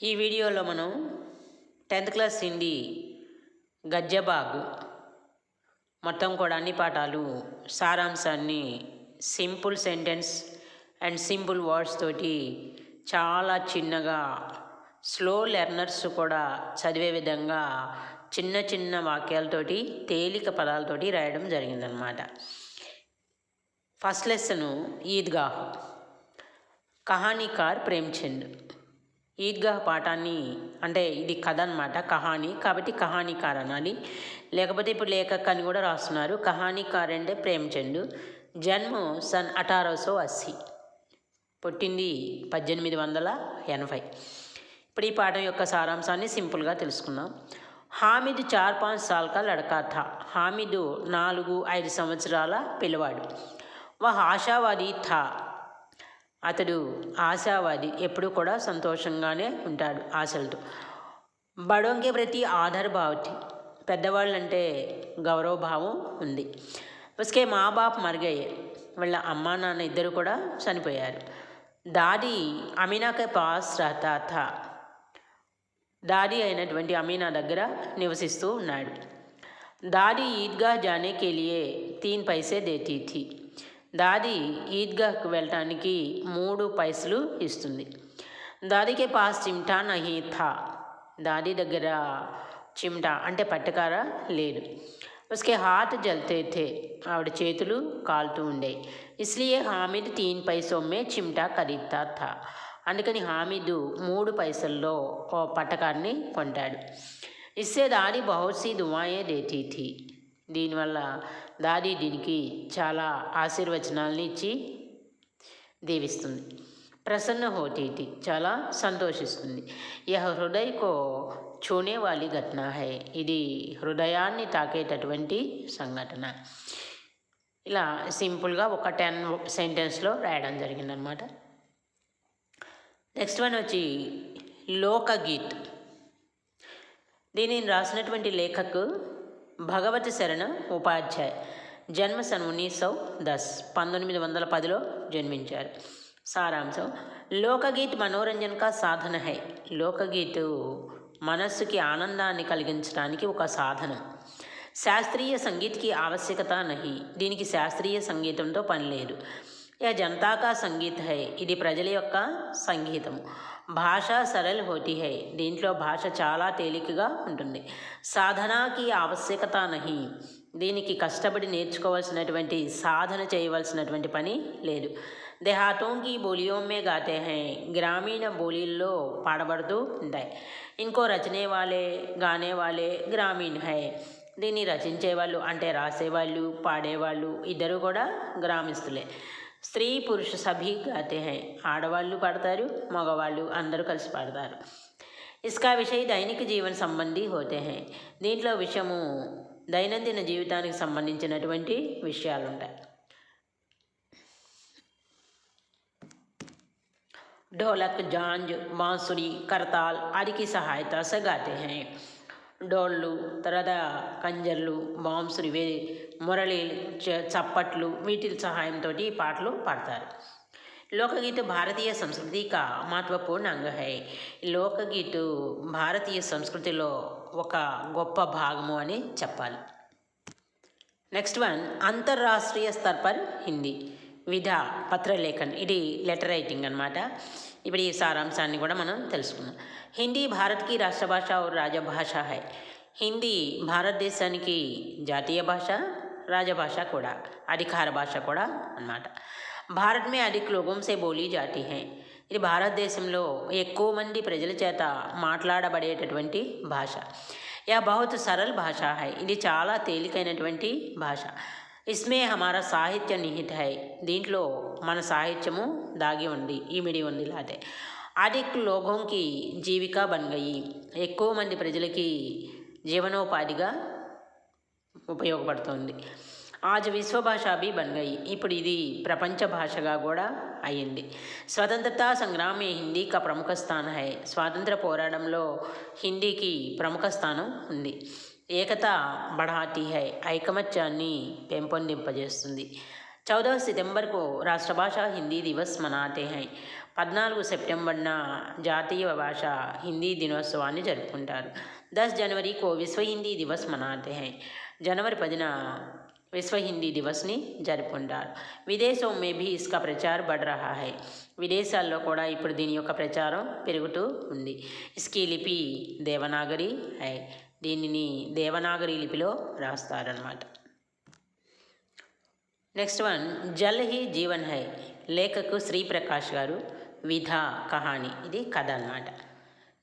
ఈ వీడియోలో మనం టెన్త్ క్లాస్ హిందీ గజ్జబాగ్ మొత్తం కూడా అన్ని పాఠాలు సారాంశాన్ని simple sentence and simple words తోటి చాలా చిన్నగా స్లో లెర్నర్స్ కూడా చదివే విధంగా చిన్న చిన్న వాక్యాలతోటి తేలిక పదాలతోటి రాయడం జరిగిందనమాట ఫస్ట్ లెసను ఈద్గాహ్ కహానీకార్ ప్రేమ్చంద్. ఈద్గాహ్ పాఠాన్ని అంటే ఇది కథ అనమాట కహాని. కాబట్టి కహానీకార్ అనాలి లేకపోతే ఇప్పుడు లేఖక్ అని కూడా రాస్తున్నారు. కహానీకార్ అంటే ప్రేమ్చంద్. జన్మ సన్ అఠారో అస్సీ. పుట్టింది పద్దెనిమిది వందల ఎనభై. ఇప్పుడు ఈ పాఠం యొక్క సారాంశాన్ని సింపుల్గా తెలుసుకుందాం. హామిద్ చార్ పాంచ్ సాల్కా లడకా థా. హామిద్ నాలుగు ఐదు సంవత్సరాల పిల్లవాడు. వహ ఆశావాది థా. అతడు ఆశావాది ఎప్పుడు కూడా సంతోషంగానే ఉంటాడు ఆశలతో బడోంకే ప్రతి ఆధార్ భావతి పెద్దవాళ్ళంటే గౌరవభావం ఉంది. ఉస్కే మా బాప్ మరుగయ్యే. వాళ్ళ అమ్మా నాన్న ఇద్దరు కూడా చనిపోయారు. దాది అమీనాకే పాస్ రహతా థా దాది అయినటువంటి అమీనా దగ్గర నివసిస్తూ ఉన్నాడు. దాది ఈద్గా జానే కెలియే తీన్ పైసే దేతీ థీ దాది ఈద్గాకు వెళ్ళటానికి మూడు పైసలు ఇస్తుంది. దాదికే పాస్ చిమ్టా నహీ థా. దాది దగ్గర చిమ్టా అంటే పట్టకార లేదు. ఉస్కే హాత్ జల్తే థే. ఆవిడ చేతులు కాలుతూ ఉండే. ఇస్లియే హామిద్ తీన్ పైసొమ్మే చిమ్టా ఖరీద్తా థా. అందుకని హామిద్ మూడు పైసల్లో ఓ పట్టకాన్ని కొంటాడు. ఇస్సే దాది బహుశీ దువాయే దేతీ థీ. దీనివల్ల దాది దీనికి చాలా ఆశీర్వచనాలని ఇచ్చి దీవిస్తుంది. ప్రసన్న హోటీటి చాలా సంతోషిస్తుంది. యహ హృదయకో చూనేవాలి ఘటన హై. ఇది హృదయాన్ని తాకేటటువంటి సంఘటన. ఇలా సింపుల్గా ఒక టెన్ సెంటెన్స్లో రాయడం జరిగిందనమాట నెక్స్ట్ వన్ వచ్చి లోకగీత్. దీనిని రాసినటువంటి లేఖకు భగవతి శరణ ఉపాధ్యాయ్. జన్మ సన్ ఉన్నీస్ సౌ దస్. పంతొమ్మిది వందల పదిలో జన్మించారు. సారాంశం లోకగీత్ మనోరంజన్ కా సాధన హై. లోకగీత్ మనస్సుకి ఆనందాన్ని కలిగించడానికి ఒక సాధనం. శాస్త్రీయ సంగీత్కి ఆవశ్యకత నహి. దీనికి శాస్త్రీయ సంగీతంతో పని లేదు. యా జనతాకా సంగీత్ హై. ఇది ప్రజల యొక్క సంగీతము. భాష సరళ హోతి హై. దీంట్లో భాష చాలా తేలికగా ఉంటుంది. సాధనాకి ఆవశ్యకత నహి. దీనికి కష్టపడి నేర్చుకోవాల్సినటువంటి సాధన చేయవలసినటువంటి పని లేదు. దేహాతోంకి బోలియోమే గాతే హై. గ్రామీణ బోలీల్లో పాడబడుతూ ఉంటాయి. ఇంకో రచనే వాళ్ళే గానే వాళ్ళే గ్రామీణ హై. దీన్ని రచించేవాళ్ళు అంటే రాసేవాళ్ళు పాడేవాళ్ళు ఇద్దరు కూడా గ్రామస్తులే. స్త్రీ పురుష సభీ గాతే హై ఆడవాళ్ళు పాడతారు మగవాళ్ళు అందరూ కలిసి పాడతారు ఇస్కా విషయ దైనిక జీవన సంబంధి హోతే హై దీంట్లో విషయము దైనందిన జీవితానికి సంబంధించినటువంటి విషయాలు ఉంటాయి ढोलक झांझ बांसुरी करताल आदि की सहायता से गाते हैं డోళ్ళు తర్వాత కంజర్లు బాంసులు ఇవే మురళి చ చప్పట్లు వీటి సహాయంతో ఈ పాటలు పాడతారు. లోకగీత భారతీయ సంస్కృతి కా మహత్వపూర్ణ అంగ హై. లోకగీత భారతీయ సంస్కృతిలో ఒక గొప్ప భాగము అని చెప్పాలి. నెక్స్ట్ వన్ అంతర్రాష్ట్రీయ స్తర్ పర్ హిందీ. విధ పత్రలేఖన్. ఇది లెటర్ రైటింగ్ అనమాట ఇప్పుడు ఈ సారాంశాన్ని కూడా మనం తెలుసుకుందాం. హిందీ భారత్కి రాష్ట్ర భాష और రాజభాష హై. హిందీ భారతదేశానికి జాతీయ భాష రాజభాష కూడా అధికార భాష కూడా అన్నమాట. భారత్ మే అధిక లోగోం సే బోలీ జాతి హై. ఇది భారతదేశంలో ఎక్కువ మంది ప్రజల చేత మాట్లాడబడేటటువంటి భాష. యా బహుత్ సరల్ భాష హై. ఇది చాలా తేలికైనటువంటి భాష. ఇస్మే హమారా సాహిత్య నిహిత హై దీంట్లో మన సాహిత్యము దాగి ఉంది ఈమిడి ఉంది లాతే। అధిక్ లోగోంకి జీవిక బన్గయి ఎక్కువ మంది ప్రజలకి జీవనోపాధిగా ఉపయోగపడుతుంది। ఆజ్ విశ్వభాష బి బన్ ఇప్పుడు ఇది ప్రపంచ భాషగా కూడా అయ్యింది స్వతంత్రతా సంగ్రామే హిందీకి ప్రముఖ స్థానం హై। స్వాతంత్ర పోరాటంలో హిందీకి ప్రముఖ స్థానం ఉంది। ఏకత బడాటి హై ఐకమత్యాన్ని పెంపొందింపజేస్తుంది. చౌదవ సితంబర్కు రాష్ట్రభాష హిందీ దివస్ మనాతే హై. పద్నాలుగు సెప్టెంబర్న జాతీయ భాష హిందీ దినోత్సవాన్ని జరుపుకుంటారు. దస్ జనవరి కో విశ్వ హిందీ దివస్ మనాతే హై. జనవరి పదిన విశ్వ హిందీ దివస్ని జరుపుకుంటారు. విదేశం మే భీ ఇస్కా ప్రచార్ బడ్ రహా హై. విదేశాల్లో కూడా ఇప్పుడు దీని యొక్క ప్రచారం పెరుగుతూ ఉంది. ఇస్కీ లిపి దేవనాగరి హై. దీనిని దేవనాగరి లిపిలో రాస్తారనమాట నెక్స్ట్ వన్ జల్ హీ జీవన్ హై లేఖకు శ్రీప్రకాష్ గారు విధ కహాని. ఇది కథ అన్నమాట.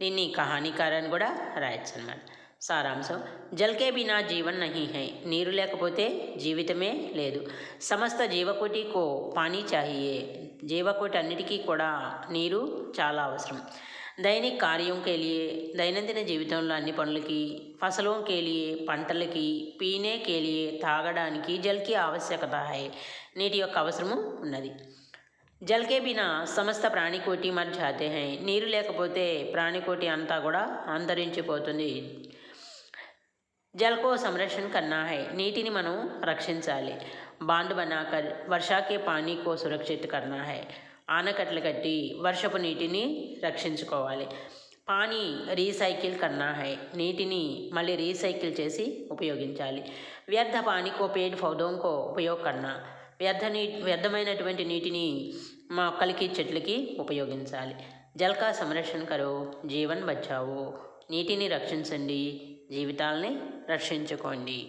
దీన్ని కహానీకారాన్ని కూడా రాయొచ్చు అనమాట సారాంశం జల్కే బినా జీవన్ నహీ హై నీరు లేకపోతే జీవితమే లేదు. సమస్త జీవకోటికో పానీ చాహియే జీవకోటి అన్నిటికీ కూడా నీరు చాలా అవసరం. దైనిక్ కార్యం కేలియే దైనందిన జీవితంలో అన్ని పనులకి ఫసలోం కేలియే పంటలకి పీనే కేలియే తాగడానికి జల్కి ఆవశ్యకత హై. నీటి యొక్క అవసరము ఉన్నది. జల్కే బినా సమస్త ప్రాణికోటి మరి జాతే హై. నీరు లేకపోతే ప్రాణికోటి అంతా కూడా అంతరించిపోతుంది. జల్కో సంరక్షణ కన్నా హై. నీటిని మనం రక్షించాలి. బాండ్ బనాకర్ వర్షాకే పానీ కో సురక్షిత్ కన్నా హై. ఆనకట్టలు కట్టి వర్షపు నీటిని రక్షించుకోవాలి. పానీ రీసైకిల్ కన్నా హై. నీటిని మళ్ళీ రీసైకిల్ చేసి ఉపయోగించాలి. వ్యర్థ పానీకో పేడ్ పౌధోంకో ఉపయోగ కన్నా వ్యర్థ నీ వ్యర్థమైనటువంటి నీటిని మొక్కలకి చెట్లకి ఉపయోగించాలి. జల్కా సంరక్షణ కరో జీవన్ బచావో నీటిని రక్షించండి జీవితాలని రక్షించుకోండి.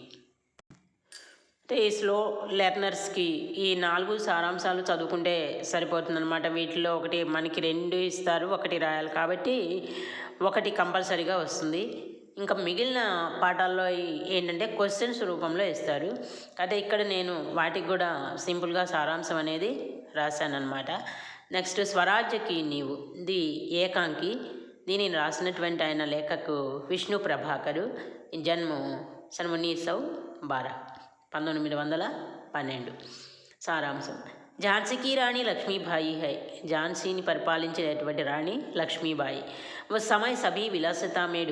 అయితే ఈ స్లో లెర్నర్స్కి ఈ నాలుగు సారాంశాలు చదువుకుంటే సరిపోతుందన్నమాట. వీటిలో ఒకటి మనకి రెండు ఇస్తారు ఒకటి రాయాలి కాబట్టి ఒకటి కంపల్సరీగా వస్తుంది. ఇంకా మిగిలిన పాఠాల్లో ఏంటంటే క్వశ్చన్స్ రూపంలో ఇస్తారు అదే ఇక్కడ నేను వాటికి కూడా సింపుల్గా సారాంశం అనేది రాశానమాట నెక్స్ట్ స్వరాజ్యకి నీవు ది ఏకాంకి దీనిని రాసినటువంటి ఆయన లేఖకు విష్ణు ప్రభాకరు జన్మ సన్ బారా. పంతొమ్మిది వందల పన్నెండు. సారాంశం. ఝాన్సీకి రాణి లక్ష్మీబాయి హై. ఝాన్సీని పరిపాలించినటువంటి రాణి లక్ష్మీబాయి. సమయ సభీ విలాసత మే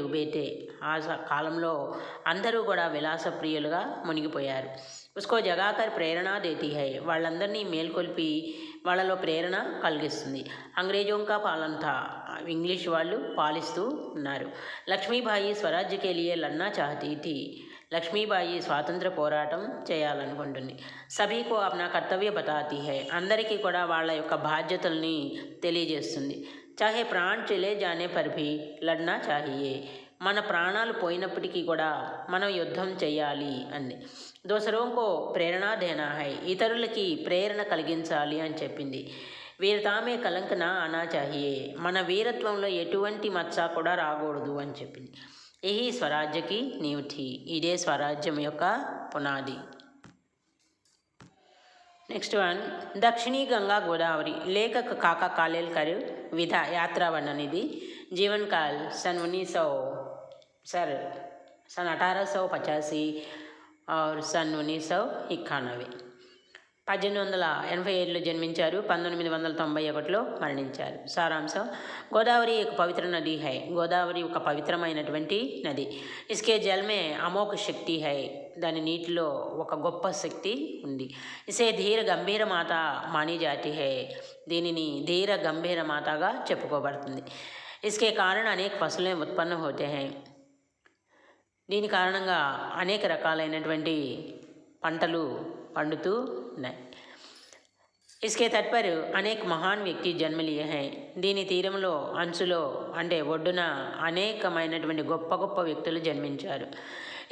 ఆ స- కాలంలో అందరూ కూడా విలాస ప్రియులుగా మునిగిపోయారు. ఉస్కో జగాకర్ ప్రేరణ దేతి హై వాళ్ళందరినీ మేల్కొల్పి వాళ్ళలో ప్రేరణ కలిగిస్తుంది అంగ్రేజోంకా పాలంతా ఇంగ్లీష్ వాళ్ళు పాలిస్తూ ఉన్నారు లక్ష్మీబాయి స్వరాజ్యకేలియే లన్నా చాహతీతి లక్ష్మీబాయి స్వాతంత్ర పోరాటం చేయాలనుకుంటుంది సభీకో అప్నా కర్తవ్య బతాతి హై అందరికీ కూడా వాళ్ళ యొక్క బాధ్యతల్ని తెలియజేస్తుంది చాహే ప్రాణ్ చెలే జానే పర్భి లడ్నా చాహియే మన ప్రాణాలు పోయినప్పటికీ కూడా మనం యుద్ధం చేయాలి అంది దూసరోం కో ప్రేరణ దేనా హై ఇతరులకి ప్రేరణ కలిగించాలి అని చెప్పింది. వీరు తామే కలంకన అనా చాహియే మన వీరత్వంలో ఎటువంటి మచ్చ కూడా రాకూడదు అని చెప్పింది. ఇహి స్వరాజ్యకి నీవుఠి ఇదే స్వరాజ్యం యొక్క పునాది. నెక్స్ట్ వన్ దక్షిణీ గంగా గోదావరి లేఖక కాకా కాలేల్కర్ విధ యాత్రా వర్ణన్ ఇది జీవన్ కాల్ సన్ ఉన్నీసో సర్ సన్ सन अठारह और सन उन्नीस सौ इक्यानवे పద్దెనిమిది వందల ఎనభై ఏడులో జన్మించారు పంతొమ్మిది వందల తొంభై ఒకటిలో మరణించారు సారాంశం గోదావరి ఒక పవిత్ర నది హై గోదావరి ఒక పవిత్రమైనటువంటి నది ఇస్కే జల్మే అమోఘ శక్తి హై దాని నీటిలో ఒక గొప్ప శక్తి ఉంది ఇసే ధీర గంభీర మాత మాని జాతి హై దీనిని ధీర గంభీర మాతగా చెప్పుకోబడుతుంది ఇస్కే కారణ అనేక ఫసలే ఉత్పన్న హోతే హై దీని కారణంగా అనేక రకాలైనటువంటి పంటలు పండుతూ ఉన్నాయి. ఇస్కే తట్ అనేక మహాన్ వ్యక్తి జన్మలియహాయి హై. దీని తీరంలో అంచులో అంటే ఒడ్డున అనేకమైనటువంటి గొప్ప గొప్ప వ్యక్తులు జన్మించారు.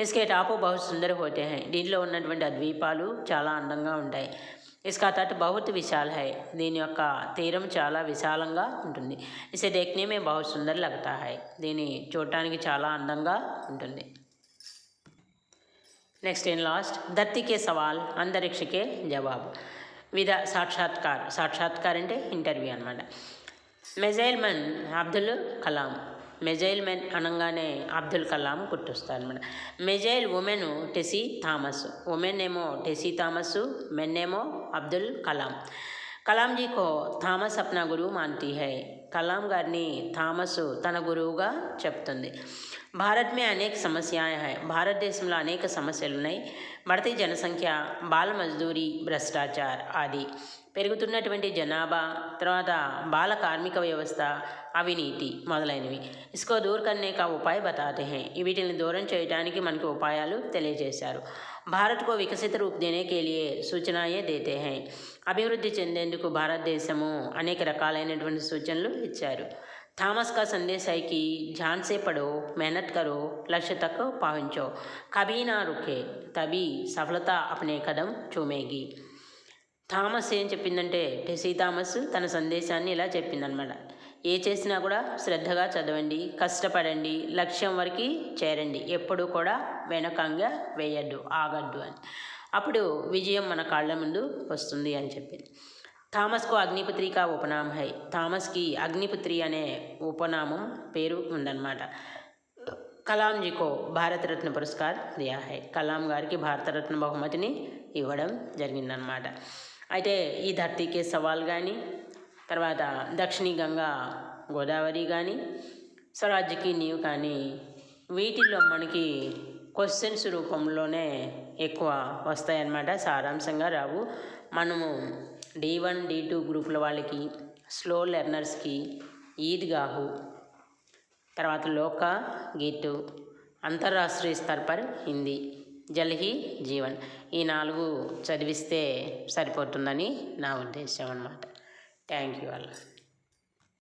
ఇస్కే టాపు బహు సుందర హోతే హై. దీనిలో ఉన్నటువంటి ఆ ద్వీపాలు చాలా అందంగా ఉంటాయి. ఇస్కా తట్ బహుత్ విశాల్ హై. దీని యొక్క తీరం చాలా విశాలంగా ఉంటుంది. ఇసే దేఖ్నే మే సుందర సుందర్ లగతా హై. దీన్ని చూడటానికి చాలా అందంగా ఉంటుంది. నెక్స్ట్ అండ్ లాస్ట్ ధర్తి కే సవాల్ అంతరిక్ష కే జవాబు విధ సాక్షాత్కార్ సాక్షాత్కార్ అంటే ఇంటర్వ్యూ అనమాట missile man Abdul Kalam missile man అనగానే అబ్దుల్ కలాం గుర్తొస్తారు అనమాట missile woman Tessy Thomas woman ఏమో టెసీ థామస్ మెన్ ఏమో అబ్దుల్ కలాం కలాం జీ కో థామస్ అప్నా గురువు మాన్తీ హై కలాం గారిని థామస్ తన గురువుగా చెప్తుంది. భారత్ మే అనేక సమస్య హై. భారతదేశంలో అనేక సమస్యలు ఉన్నాయి బడతీ జనసంఖ్య బాల మజ్దూరీ భ్రష్టాచార్ ఆది. పెరుగుతున్నటువంటి జనాభా తర్వాత బాల కార్మిక వ్యవస్థ అవినీతి మొదలైనవి ఇసుకో దూర్ కర్నే కా ఉపాయ్ బతాతే హై ఈ వీటిని దూరం చేయడానికి మనకి ఉపాయాలు తెలియజేశారు భారత్ కో వికసిత రూప్ దేనే కే లియే సూచనాయే దేతే హై అభివృద్ధి చెందేందుకు భారతదేశము అనేక రకాలైనటువంటి సూచనలు ఇచ్చారు थॉमस का संदेश है कि ध्यान से पढ़ो मेहनत करो लक्ष्य तक पहुँचो कभी ना रुके तभी सफलता अपने कदम चूमेगी థామస్ ఏం చెప్పిందంటే టెసీ థామస్ తన సందేశాన్ని ఇలా చెప్పిందనమాట. ఏ చేసినా కూడా శ్రద్ధగా చదవండి కష్టపడండి లక్ష్యం వరకు చేరండి. ఎప్పుడు కూడా వెనకంగా వేయద్దు ఆగద్దు అని. అప్పుడు విజయం మన కాళ్ళ ముందు వస్తుంది అని చెప్పింది. థామస్కు అగ్నిపుత్రిక కా ఉపనామం హై. థామస్కి అగ్నిపుత్రి అనే ఉపనామం పేరు ఉందన్నమాట కలాంజీకో భారతరత్న పురస్కార్ దియా హై. కలాం గారికి భారతరత్న బహుమతిని ఇవ్వడం జరిగిందనమాట. అయితే ఈ ధర్తీకే సవాల్ కానీ తర్వాత దక్షిణీ గంగా గోదావరి కానీ స్వరాజ్యకి నీవు కానీ వీటిల్లో మనకి క్వశ్చన్స్ రూపంలోనే ఎక్కువ వస్తాయన్నమాట. సారాంశంగా రావు. మనము డి వన్ డి టూ గ్రూపుల వాళ్ళకి స్లో లెర్నర్స్కి ఈద్గాహు తర్వాత లోక గీటు అంతర్రాష్ట్రీయ స్థర్ పర్ హిందీ. జల్హీ జీవన్. ఈ నాలుగు చదివిస్తే సరిపోతుందని నా ఉద్దేశం అన్నమాట. Thank you all.